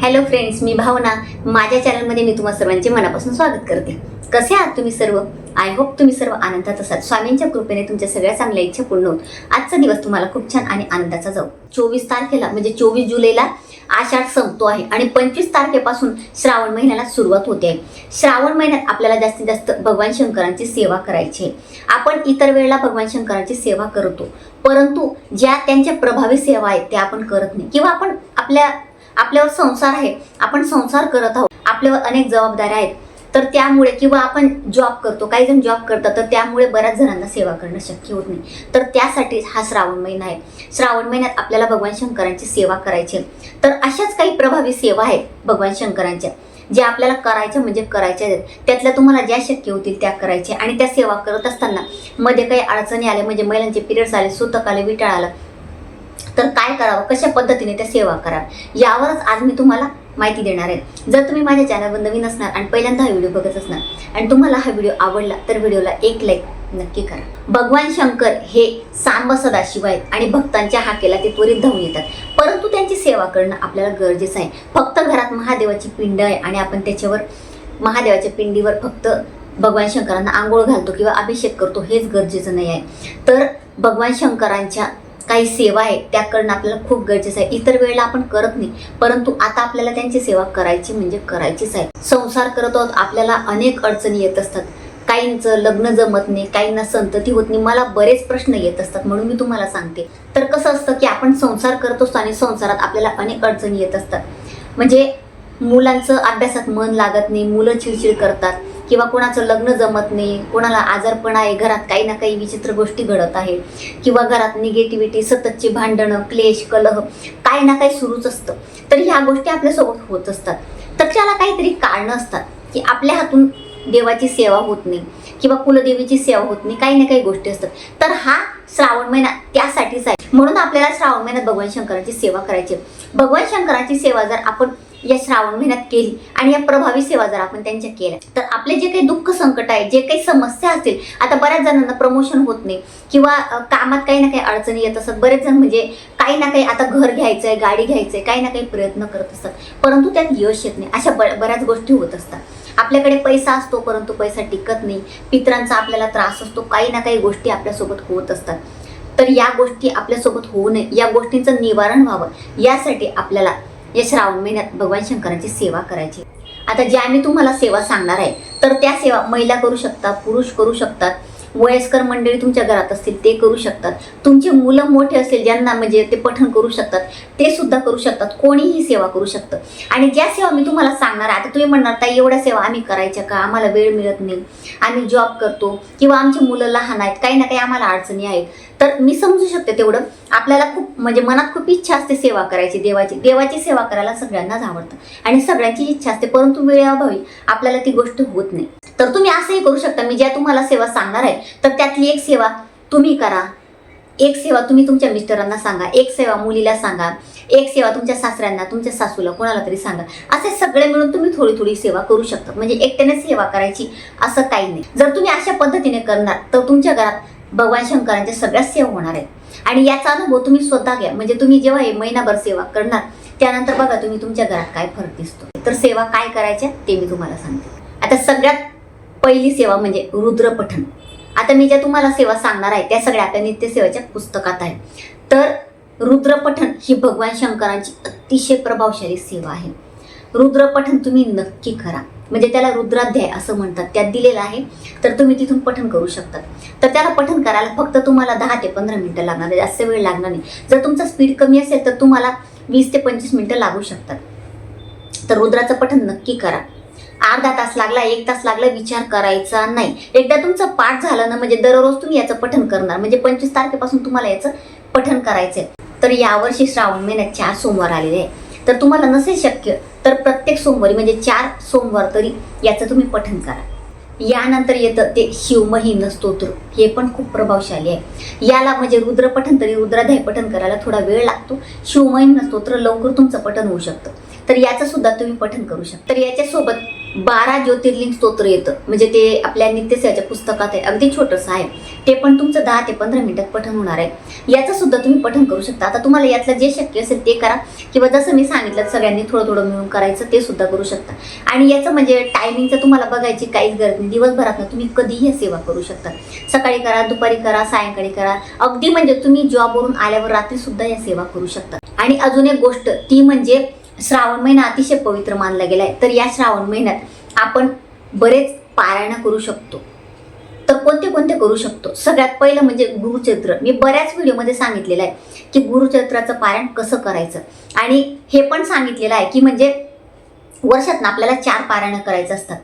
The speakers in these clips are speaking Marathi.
हॅलो फ्रेंड्स मी भावना. माझ्या चॅनलमध्ये मी तुम्हा सर्वांचे मनापासून स्वागत करते. कसे आहात तुम्ही सर्व? आय होप तुम्ही सर्व आनंदात असाल. स्वामींच्या कृपेने तुमच्या सगळ्या चांगल्या इच्छा पूर्ण होत आजचा दिवस तुम्हाला खूप छान आणि आनंदाचा जाऊ. चोवीस तारखेला म्हणजे चोवीस जुलैला आषाढ संपतो आहे आणि पंचवीस तारखेपासून श्रावण महिन्याला सुरुवात होते. आहे श्रावण महिन्यात आपल्याला जास्तीत जास्त भगवान शंकरांची सेवा करायची आहे. आपण इतर वेळेला भगवान शंकरांची सेवा करतो. परंतु ज्या त्यांच्या प्रभावी सेवा आहेत त्या आपण करत नाही. किंवा आपण आपल्या आपल्यावर संसार आहे. आपण संसार करत आहोत. आपल्यावर अनेक जबाबदाऱ्या आहेत. तर त्यामुळे किंवा आपण जॉब करतो काही जण जॉब करतात तर त्यामुळे बऱ्याच जणांना सेवा करणं शक्य होत नाही. तर त्यासाठीच हा श्रावण महिना आहे. श्रावण महिन्यात आपल्याला भगवान शंकरांची सेवा करायची तर अशाच काही प्रभावी सेवा आहेत भगवान शंकरांच्या ज्या आपल्याला करायच्या म्हणजे करायच्या आहेत. त्यातल्या तुम्हाला ज्या शक्य होतील त्या करायच्या आणि त्या सेवा करत असताना मध्ये काही अडचणी आल्या म्हणजे महिलांचे पिरियड्स आले सुतक आले विटाळ आलं तर काय करावं? कशा पद्धतीने त्या सेवा कराव्या यावरच आज मी तुम्हाला माहिती देणार आहे. जर तुम्ही माझ्या चॅनलवर नवीन असणार आणि पहिल्यांदा हा व्हिडिओ बघत असणार आणि तुम्हाला हा व्हिडिओ आवडला तर व्हिडिओला एक लाईक नक्की करा. भगवान शंकर हे सांब सदाशिव आहेत आणि भक्तांच्या हाकेला ते त्वरित धावून येतात. परंतु त्यांची सेवा करणं आपल्याला गरजेचं आहे. फक्त घरात महादेवाची पिंड आहे आणि आपण त्याच्यावर महादेवाच्या पिंडीवर फक्त भगवान शंकरांना आंघोळ घालतो किंवा अभिषेक करतो हेच गरजेचं नाही आहे. तर भगवान शंकरांच्या काही सेवा आहे त्या करणं आपल्याला खूप गरजेचं आहे. इतर वेळेला आपण करत नाही परंतु आता आपल्याला त्यांची सेवा करायची म्हणजे करायचीच आहे. संसार करत आहोत आपल्याला अनेक अडचणी येत असतात. काहींचं लग्न जमत नाही काहींना संतती होत नाही. मला बरेच प्रश्न येत असतात म्हणून मी तुम्हाला सांगते. तर कसं असतं की आपण संसार करत असतो आणि संसारात आपल्याला अनेक अडचणी येत असतात. म्हणजे मुलांचं अभ्यासात मन लागत नाही मुलं चिडचिड करतात. किंवा कोणाचं लग्न जमत नाही कोणाला आजारपण आहे घरात काही ना काही विचित्र गोष्टी घडत आहे किंवा घरात निगेटिव्हिटी सततची भांडणं क्लेश कलह काही ना काही सुरूच असतं. तर ह्या गोष्टी आपल्यासोबत होत असतात. तर त्याला काहीतरी कारणं असतात की आपल्या हातून देवाची सेवा होत नाही किंवा कुलदेवीची सेवा होत नाही काही ना काही गोष्टी असतात. तर हा श्रावण महिना त्यासाठीच आहे. म्हणून आपल्याला श्रावण महिन्यात भगवान शंकराची सेवा करायची आहे. भगवान शंकराची सेवा जर आपण या श्रावण महिन्यात केली. आणि या प्रभावी सेवा जर आपण त्यांच्या केल्या तर आपले जे काही दुःख संकट आहे जे काही समस्या असतील आता बऱ्याच जणांना प्रमोशन होत नाही. किंवा कामात काही ना काही अडचणी येत असतात. बरेच जण म्हणजे काही ना काही आता घर घ्यायचंय गाडी घ्यायचंय काही ना काही प्रयत्न करत असतात. परंतु त्यात यश येत नाही. अशा बऱ्याच गोष्टी होत असतात. आपल्याकडे पैसा असतो परंतु पैसा टिकत नाही. पित्रांचा आपल्याला त्रास असतो. काही ना काही गोष्टी आपल्यासोबत होत असतात. तर या गोष्टी आपल्यासोबत होऊ नये. या गोष्टींचं निवारण व्हावं. यासाठी आपल्याला या श्रावण महिन्यात भगवान शंकरांची सेवा करायची. आता ज्या मी तुम्हाला सेवा सांगणार आहे तर त्या सेवा महिला करू शकतात पुरुष करू शकतात वयस्कर मंडळी तुमच्या घरात असतील ते करू शकतात. तुमचे मुलं मोठे असेल ज्यांना म्हणजे ते पठण करू शकतात ते सुद्धा करू शकतात कोणीही सेवा करू शकतं. आणि ज्या सेवा मी तुम्हाला सांगणार आहे आता तुम्ही म्हणणार ताई एवढ्या सेवा आम्ही करायच्या का? आम्हाला वेळ मिळत नाही. आम्ही जॉब करतो. किंवा आमची मुलं लहान आहेत काही ना काही आम्हाला अडचणी आहेत. तर मी समजू शकते तेवढं. आपल्याला खूप म्हणजे मनात खूप इच्छा असते सेवा करायची देवाची. देवाची सेवा करायला सगळ्यांनाच आवडतं. आणि सगळ्यांची इच्छा असते परंतु वेळेअभावी आपल्याला ती गोष्ट होत नाही. तर तुम्ही असंही करू शकता मी ज्या तुम्हाला सेवा सांगणार आहे तर त्यातली एक सेवा तुम्ही करा. एक सेवा तुम्ही तुमच्या मिस्टरांना सांगा. एक सेवा मुलीला सांगा. एक सेवा तुमच्या सासऱ्यांना तुमच्या सासूला कोणाला तरी सांगा. असे सगळे मिळून तुम्ही थोडी थोडी सेवा करू शकता. म्हणजे एकट्याने सेवा करायची असं काही नाही. जर तुम्ही अशा पद्धतीने करणार तर तुमच्या घरात भगवान शंकरांच्या सगळ्या सेवा होणार आहेत. आणि याचा अनुभव तुम्ही स्वतः घ्या. म्हणजे तुम्ही जेव्हा हे महिनाभर सेवा करणार त्यानंतर बघा तुम्ही तुमच्या घरात काय फरक दिसतो तर सेवा काय करायच्या ते मी तुम्हाला सांगते. आता सगळ्यात पहिली सेवा म्हणजे रुद्रपठण. आता मी ज्या तुम्हाला सेवा सांगणार आहे त्या सगळ्या आपल्या नित्यसेवेच्या पुस्तकात आहे. तर रुद्रपठण ही भगवान शंकरांची अतिशय प्रभावशाली सेवा आहे. रुद्रपठण तुम्ही नक्की करा. म्हणजे त्याला रुद्राध्याय असं म्हणतात त्यात दिलेलं आहे. तर तुम्ही तिथून पठन करू शकतात. तर त्याला पठन करायला फक्त तुम्हाला दहा ते पंधरा मिनिटं लागणार जास्त वेळ लागणार नाही. जर तुमचा स्पीड कमी असेल तर तुम्हाला वीस ते पंचवीस मिनिटं लागू शकतात. तर रुद्राचं पठन नक्की करा. अर्धा तास लागला एक तास लागला विचार करायचा नाही. एकदा तुमचं पाठ झालं ना म्हणजे दररोज तुम्ही याचं पठन करणार. म्हणजे पंचवीस तारखेपासून तुम्हाला याचं पठन करायचं आहे तर यावर्षी श्रावण महिन्यात चार सोमवार आलेले आहे. तर तुम्हाला नसेल शक्य तर प्रत्येक सोमवारी म्हणजे चार सोमवार तरी याचं तुम्ही पठन करा. यानंतर येतं ते शिवमहिम स्तोत्र. हे पण खूप प्रभावशाली आहे. याला म्हणजे रुद्रपठन तरी रुद्राध्याय पठन करायला थोडा वेळ लागतो. शिवमहिम स्तोत्र लवकर तुमचं पठन होऊ शकतं. तर याचं सुद्धा तुम्ही पठन करू शकता. तर याच्यासोबत बारा ज्योतिर्लिंग स्तोत्र येतं. म्हणजे ते आपल्या नित्यसेवाच्या पुस्तकात आहे. अगदी छोटंसं आहे. ते पण तुमचं दहा ते पंधरा मिनिटात पठण होणार आहे. याचं सुद्धा तुम्ही पठण करू शकता. आता तुम्हाला यातलं जे शक्य असेल ते करा. किंवा जसं मी सांगितलं सगळ्यांनी थोडं थोडं मिळून करायचं ते सुद्धा करू शकता. आणि याचं म्हणजे टायमिंगचं तुम्हाला बघायची काहीच गरज नाही. दिवसभरात तुम्ही कधीही या सेवा करू शकता. सकाळी करा दुपारी करा सायंकाळी करा. अगदी म्हणजे तुम्ही जॉबवरून आल्यावर रात्री सुद्धा या सेवा करू शकता. आणि अजून एक गोष्ट ती म्हणजे श्रावण महिना अतिशय पवित्र मानला गेला आहे तर या श्रावण महिन्यात आपण बरेच पारायणं करू शकतो. तर कोणते कोणते करू शकतो? सगळ्यात पहिलं म्हणजे गुरुचरित्र. मी बऱ्याच व्हिडिओमध्ये सांगितलेलं आहे की गुरुचरित्राचं पारायण कसं करायचं? आणि हे पण सांगितलेलं आहे की म्हणजे वर्षात आपल्याला चार पारायणं करायचं असतात.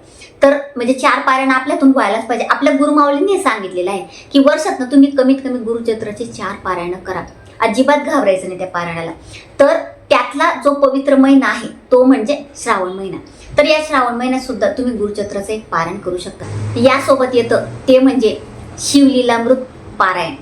तर म्हणजे चार पारायण आपल्यातून व्हायलाच पाहिजे. आपल्या गुरुमावलींनी हे सांगितलेलं आहे की वर्षातनं तुम्ही कमीत कमी गुरुचरित्राचे चार पारायणं करा. अजिबात घाबरायचं नाही त्या पारायणाला. तर त्यातला जो पवित्र महिना आहे तो म्हणजे श्रावण महिना. तर या श्रावण महिन्यात सुद्धा तुम्ही गुरुचरित्राचं एक पारायण करू शकता. यासोबत येतं ते म्हणजे शिवलीलामृत पारायण.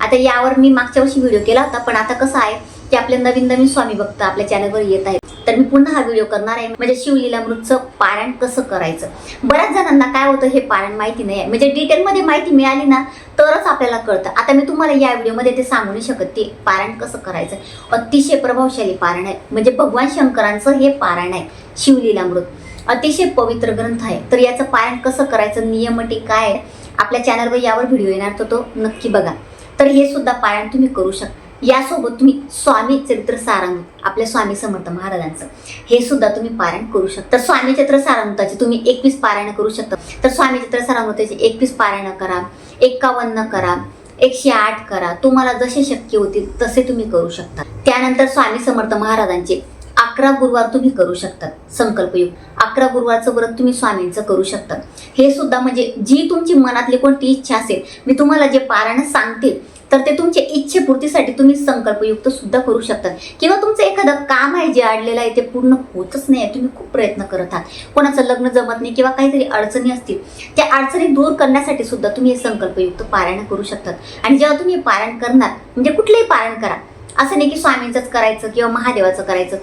आता यावर मी मागच्या वर्षी व्हिडिओ केला होता पण आता कसं आहे की आपले नवीन नवीन स्वामी भक्त आपल्या चॅनलवर येत आहेत. तर मी पुन्हा हा व्हिडिओ करणार आहे. म्हणजे शिवलीला मृतचं पारायण कसं करायचं? बऱ्याच जणांना काय होतं हे पारायण माहिती नाही आहे म्हणजे डिटेलमध्ये माहिती मिळाली ना तरच आपल्याला कळतं. आता मी तुम्हाला या व्हिडिओमध्ये ते सांगू नाही शकत ते पारायण कसं करायचं. अतिशय प्रभावशाली पारायण आहे. म्हणजे भगवान शंकरांचं हे पारायण आहे शिवलीलामृत अतिशय पवित्र ग्रंथ आहे. तर याचं पारायण कसं करायचं नियमटी काय आहे आपल्या चॅनलवर यावर व्हिडिओ येणार तर तो नक्की बघा. तर हे सुद्धा पारायण तुम्ही करू शकता. यासोबत तुम्ही स्वामी चरित्र सारंग आपल्या स्वामी समर्थ महाराजांचं हे सुद्धा तुम्ही पारायण करू शकता. तर स्वामी चरित्र सारंगताचे तुम्ही एकवीस पारायण करू शकता. तर स्वामी चरित्र सारंगताचे एकवीस पारायण करा एक्कावन्न करा एकशे आठ करा तुम्हाला जसे शक्य होतील तसे तुम्ही करू शकता. त्यानंतर स्वामी समर्थ महाराजांचे अकरा गुरुवार तुम्ही करू शकता संकल्पयुक्त अकरा गुरुवारचं व्रत तुम्ही स्वामींचं करू शकता. हे सुद्धा म्हणजे जी तुमची मनातली कोणती इच्छा असेल मी तुम्हाला जे पारायण सांगते तर ते तुमच्या इच्छेपूर्तीसाठी तुम्ही संकल्पयुक्त सुद्धा करू शकता किंवा तुमचं एखादं काम आहे जे अडलेलं आहे ते पूर्ण होतच नाही आहे तुम्ही खूप प्रयत्न करत आहात. कोणाचं लग्न जमत नाही किंवा काहीतरी अडचणी असतील त्या अडचणी दूर करण्यासाठी सुद्धा तुम्ही हे संकल्पयुक्त पारायण करू शकतात. आणि जेव्हा तुम्ही हे पारायण करणार म्हणजे कुठलंही पारायण करा. असं नाही की स्वामींचंच करायचं किंवा महादेवाचं करायचं.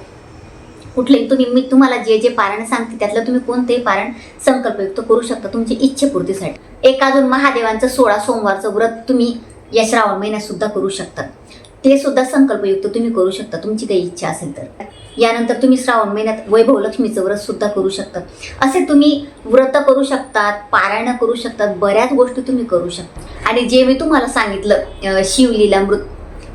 कुठलंही तुम्ही मी तुम्हाला जे जे पारायण सांगते त्यातलं तुम्ही कोणतेही पारायण संकल्पयुक्त करू शकता तुमची इच्छेपूर्तीसाठी. एक अजून महादेवांचं सोळा सोमवारचं व्रत तुम्ही या श्रावण महिन्यात सुद्धा करू शकतात. ते सुद्धा संकल्पयुक्त तुम्ही करू शकता तुमची काही इच्छा असेल तर. यानंतर तुम्ही श्रावण महिन्यात वैभव लक्ष्मीचं व्रत सुद्धा करू शकता. असे तुम्ही व्रत करू शकतात पारायण करू शकतात बऱ्याच गोष्टी तुम्ही करू शकता. आणि जे मी तुम्हाला सांगितलं अं, शिवलीलामृत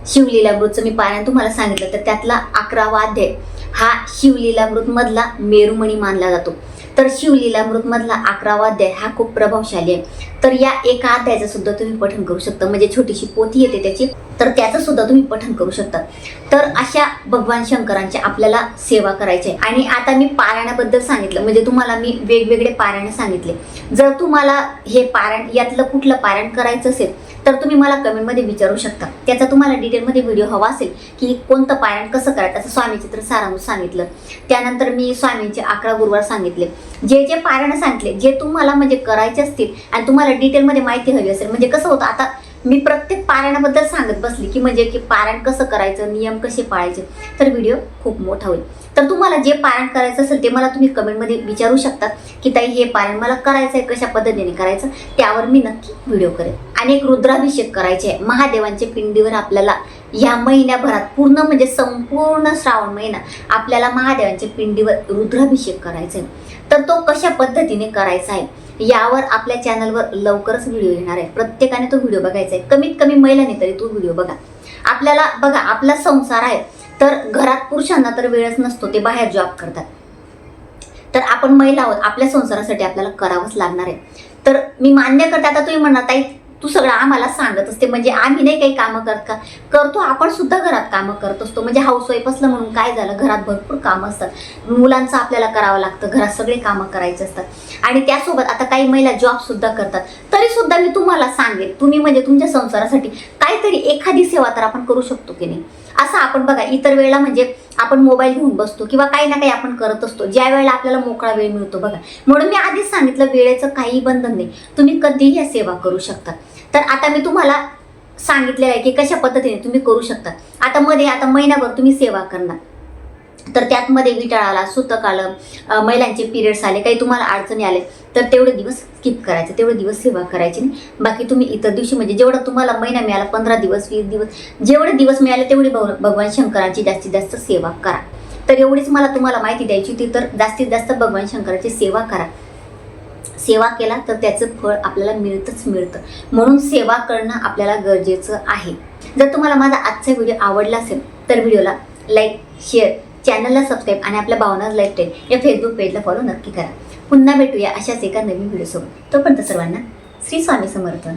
शिवलीलामृतचं मी पारायण तुम्हाला सांगितलं तर त्यातला अकरावा अध्याय हा शिवलीलामृत मधला मेरुमणी मानला जातो. तर शिवलीलामृत मधला अकरावा अध्याय हा खूप प्रभावशाली आहे. तर या एका अध्यायाचं सुद्धा तुम्ही पठण करू शकता. म्हणजे छोटीशी पोथी येते त्याची. तर त्याचं सुद्धा तुम्ही पठण करू शकता. तर अशा भगवान शंकरांची आपल्याला सेवा करायची आहे. आणि आता मी पारायणाबद्दल सांगितलं. म्हणजे तुम्हाला मी वेगवेगळे पारायण सांगितले. जर तुम्हाला हे पारायण यातलं कुठलं पारायण करायचं असेल तर तुम्ही मला कमेंटमध्ये विचारू शकता. त्याचा तुम्हाला डिटेलमध्ये व्हिडिओ हवा असेल की कोणतं पारायण कसं करायचं असं स्वामी चित्र सारांश सांगितलं. त्यानंतर मी स्वामींचे अकरा गुरुवार सांगितले. जे जे पारायण सांगितले जे तुम्हाला म्हणजे करायचे असतील आणि तुम्हाला डिटेलमध्ये माहिती हवी असेल म्हणजे कसं होतं आता मी प्रत्येक पारायणाबद्दल सांगत बसली की म्हणजे की पारायण कसं करायचं नियम कसे पाळायचे तर व्हिडिओ खूप मोठा होईल. तर तुम्हाला जे पारायण करायचं असेल ते मला तुम्ही कमेंटमध्ये विचारू शकता की ताई हे पारायण मला करायचं आहे कशा पद्धतीने करायचं त्यावर मी नक्की व्हिडिओ करेन. आणि एक रुद्राभिषेक करायचे आहे. महादेवांच्या पिंडीवर आपल्याला या महिन्याभरात पूर्ण म्हणजे संपूर्ण श्रावण महिना आपल्याला महादेवांच्या पिंडीवर रुद्राभिषेक करायचा आहे. तर तो कशा पद्धतीने करायचा आहे यावर आपल्या चॅनलवर लवकरच व्हिडिओ येणार आहे. प्रत्येकाने तो व्हिडिओ बघायचा आहे. कमीत कमी महिलांनी तरी तो व्हिडिओ बघा. आपल्याला बघा आपला संसार आहे. तर घरात पुरुषांना तर वेळच नसतो ते बाहेर जॉब करतात. तर आपण महिला आहोत आपल्या संसारासाठी आपल्याला करावंच लागणार आहे. तर मी मान्य करते आता तुम्ही म्हणणार ताई तू सगळं आम्हाला सांगत असते. म्हणजे आम्ही नाही काही कामं करत का? करतो आपण सुद्धा घरात कामं करत असतो. म्हणजे हाऊसवाईफ असलं म्हणून काय झालं? घरात भरपूर कामं असतात. मुलांचं आपल्याला करावं लागतं. घरात सगळे कामं करायचे असतात. आणि त्यासोबत आता काही महिला जॉब सुद्धा करतात. तरी सुद्धा मी तुम्हाला सांगेन. तुम्ही म्हणजे तुमच्या संसारासाठी काहीतरी एखादी सेवा तर आपण करू शकतो की नाही? असं आपण बघा इतर वेळेला म्हणजे आपण मोबाईल घेऊन बसतो किंवा काही ना काही आपण करत असतो. ज्या वेळेला आपल्याला मोकळा वेळ मिळतो बघा. म्हणून मी आधीच सांगितलं वेळेचं काही बंधन नाही. तुम्ही कधीही या सेवा करू शकता. तर आता मी तुम्हाला सांगितलेलं आहे की कशा पद्धतीने तुम्ही करू शकता. आता मध्ये आता महिनाभर तुम्ही सेवा करणार. तर त्यातमध्ये विटाळ आला सुतक आलं महिलांचे पिरियड्स आले काही तुम्हाला अडचणी आले तर तेवढे दिवस स्किप करायचे तेवढे दिवस सेवा करायची नाही. बाकी तुम्ही इतर दिवशी म्हणजे जेवढा तुम्हाला महिना मिळाला पंधरा दिवस वीस दिवस जेवढे दिवस मिळाले तेवढे भगवान शंकराची जास्तीत जास्त सेवा करा. तर एवढीच मला तुम्हाला माहिती द्यायची होती तर जास्तीत जास्त भगवान शंकराची सेवा करा. सेवा केला तर त्याचं फळ आपल्याला मिळतच मिळतं. म्हणून सेवा करणं आपल्याला गरजेचं आहे. जर तुम्हाला माझा आजचा व्हिडिओ आवडला असेल तर व्हिडिओला लाईक शेअर चॅनलला सबस्क्राईब आणि आपल्या भावना लाईफ या फेसबुक पेजला फॉलो नक्की करा. पुन्हा भेटूया अशाच एका नवीन व्हिडिओसोबत तोपर्यंत सर्वांना श्री स्वामी समर्थ.